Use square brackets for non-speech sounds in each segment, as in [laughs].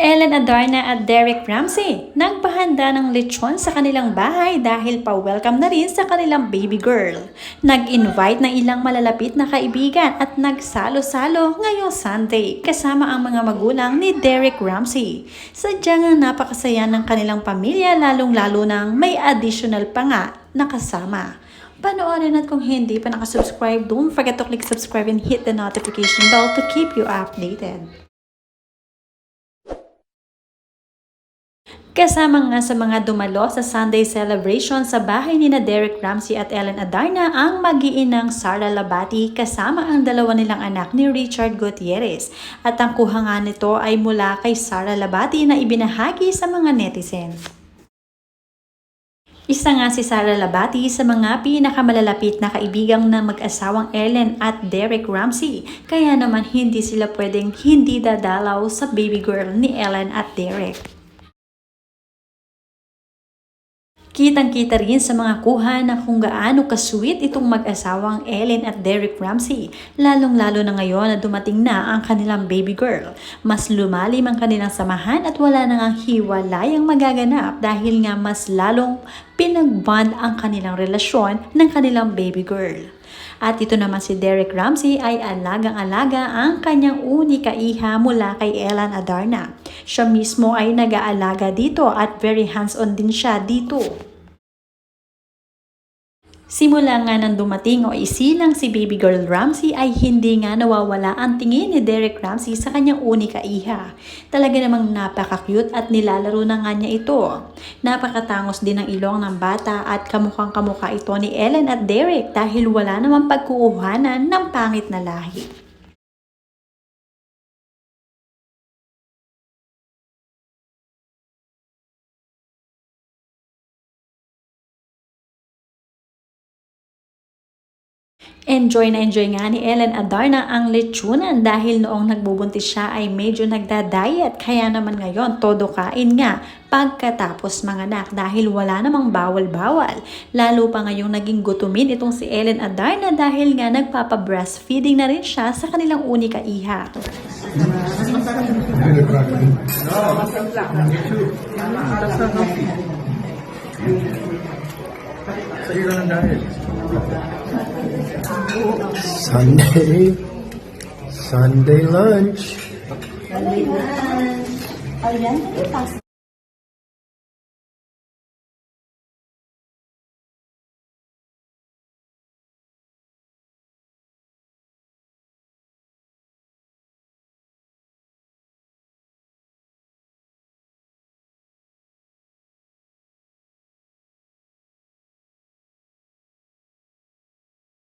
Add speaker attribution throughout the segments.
Speaker 1: Ellen Adarna at Derek Ramsey nagpahanda ng lechon sa kanilang bahay dahil pa-welcome na rin sa kanilang baby girl. Nag-invite ng ilang malalapit na kaibigan at nagsalo-salo ngayong Sunday kasama ang mga magulang ni Derek Ramsey. Sadyang napakasaya ng kanilang pamilya lalong-lalo nang may additional pa nga na kasama. Panoorin at kung hindi pa nakasubscribe, don't forget to click subscribe and hit the notification bell to keep you updated. Kasama nga sa mga dumalo sa Sunday celebration sa bahay ni na Derek Ramsey at Ellen Adarna ang mag-iinang Sara Labati kasama ang dalawa nilang anak ni Richard Gutierrez. At ang kuha nito ay mula kay Sara Labati na ibinahagi sa mga netizen. Isa nga si Sara Labati sa mga pinakamalalapit na kaibigang na mag-asawang Ellen at Derek Ramsey. Kaya naman hindi sila pwedeng hindi dadalaw sa baby girl ni Ellen at Derek. Kitang-kita rin sa mga kuha na kung gaano kasweet itong mag-asawang Ellen at Derek Ramsey, lalong-lalo na ngayon na dumating na ang kanilang baby girl. Mas lumalim ang kanilang samahan at wala nang ang hiwalayang magaganap dahil nga mas lalong pinagbond ang kanilang relasyon ng kanilang baby girl. At ito naman si Derek Ramsey ay alagang-alaga ang kanyang unika iha mula kay Ellen Adarna. Siya mismo ay nag-aalaga dito at very hands-on din siya dito. Simula nga nang dumating o isilang si baby girl Ramsey ay hindi nga nawawala ang tingin ni Derek Ramsey sa kanyang unika iha. Talaga namang napaka-cute at nilalaro na nga niya ito. Napakatangos din ang ilong ng bata at kamukhang kamukha ito ni Ellen at Derek dahil wala namang pagkukuhanan ng pangit na lahi. Enjoy na enjoy nga ni Ellen Adarna ang lechonan dahil noong nagbubuntis siya ay medyo nagda-diet kaya naman ngayon todo kain nga pagkatapos manganak dahil wala namang bawal-bawal. Lalo pa ngayong naging gutumin itong si Ellen Adarna dahil nga nagpapa-breastfeeding na rin siya sa kanilang unika iha.
Speaker 2: Sa'yo lang ang dahil.
Speaker 3: Sunday, Sunday lunch.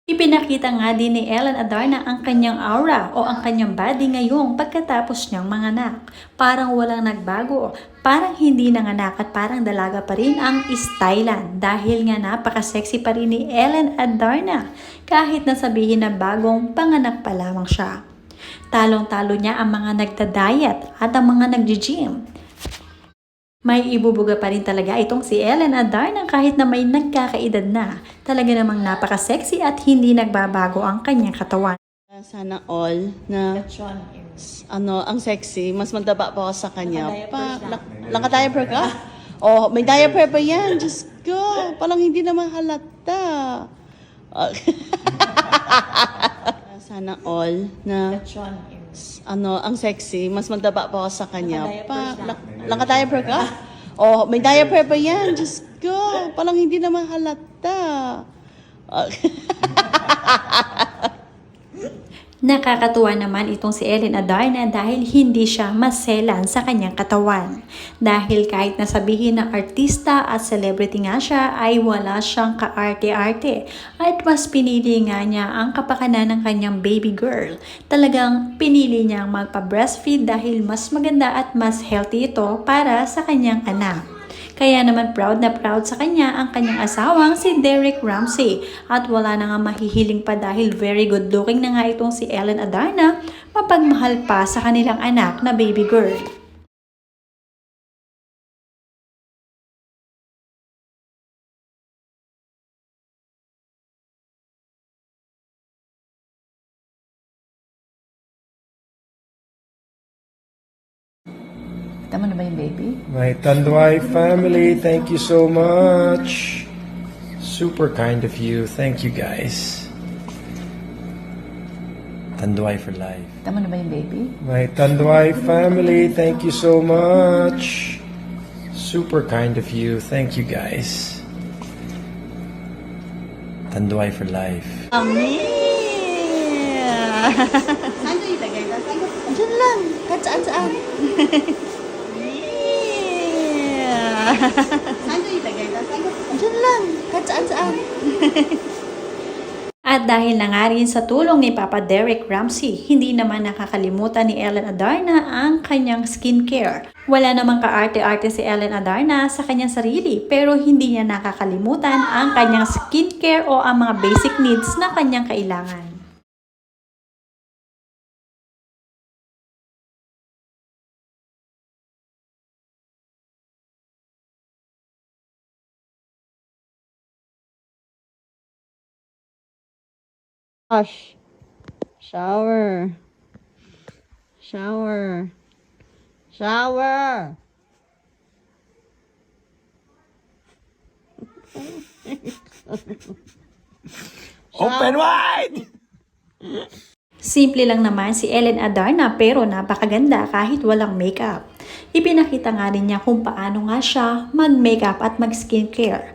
Speaker 1: Ipinakita nga din ni Ellen Adarna ang kanyang aura o ang kanyang body ngayong pagkatapos niyang manganak. Parang walang nagbago, parang hindi nanganak at parang dalaga pa rin ang stylan dahil nga napaka-sexy pa rin ni Ellen Adarna kahit nasabihin na bagong panganak pa lamang siya. Talong-talo niya ang mga nagda-diet at ang mga nag-gym. May ibubuga pa rin talaga itong si Ellen Adarna kahit na may nagkakaedad na. Talaga namang napaka-sexy at hindi nagbabago ang kanyang katawan.
Speaker 4: Sana all na ano, ang sexy, mas mataba pa ako sa kanya. Pa, nak- naka-diaper ka? Oh, may diaper pa yan. Diyos ko, parang hindi naman halata. Ah. [laughs] Sana all na ano, ang sexy, mas mataba pa ako sa kanya. Pa, nak- naka-diaper ka? Oh, may diaper pa yan. Diyos ko, parang hindi naman halata. Ah. [laughs]
Speaker 1: Nakakatuwa naman itong si Ellen Adarna dahil hindi siya maselan sa kanyang katawan. Dahil kahit nasabihin na artista at celebrity nga siya ay wala siyang kaarte-arte at mas pinili nga niya ang kapakanan ng kanyang baby girl. Talagang pinili niyang magpa-breastfeed dahil mas maganda at mas healthy ito para sa kanyang anak. Kaya naman proud na proud sa kanya ang kanyang asawang si Derek Ramsey. At wala na nga mahihiling pa dahil very good looking na nga itong si Ellen Adarna, mapagmahal pa sa kanilang anak na baby girl. Tama na ba yung baby?
Speaker 3: My Tanduay family, thank you so much. Super kind of you. Thank you guys. Tanduay for life.
Speaker 1: Tama na ba yung baby?
Speaker 3: My Tanduay family, thank you so much. Super kind of you. Thank you guys. Tanduay for life.
Speaker 4: Amin! Saan ko ilagay? Diyan lang. Kahit saan saan. [laughs] Saan ko ilagay? Diyan lang. Kahit saan saan. [laughs]
Speaker 1: At dahil na nga rin sa tulong ni Papa Derek Ramsey, hindi naman nakakalimutan ni Ellen Adarna ang kanyang skincare. Wala namang kaarte-arte si Ellen Adarna sa kanyang sarili pero hindi niya nakakalimutan ang kanyang skincare o ang mga basic needs na kanyang kailangan.
Speaker 4: Hush. Shower. Shower. Shower. [laughs]
Speaker 3: Open wide!
Speaker 1: Simple lang naman si Ellen Adarna pero napakaganda kahit walang makeup. Ipinakita nga rin niya kung paano nga siya mag-makeup at mag-skincare.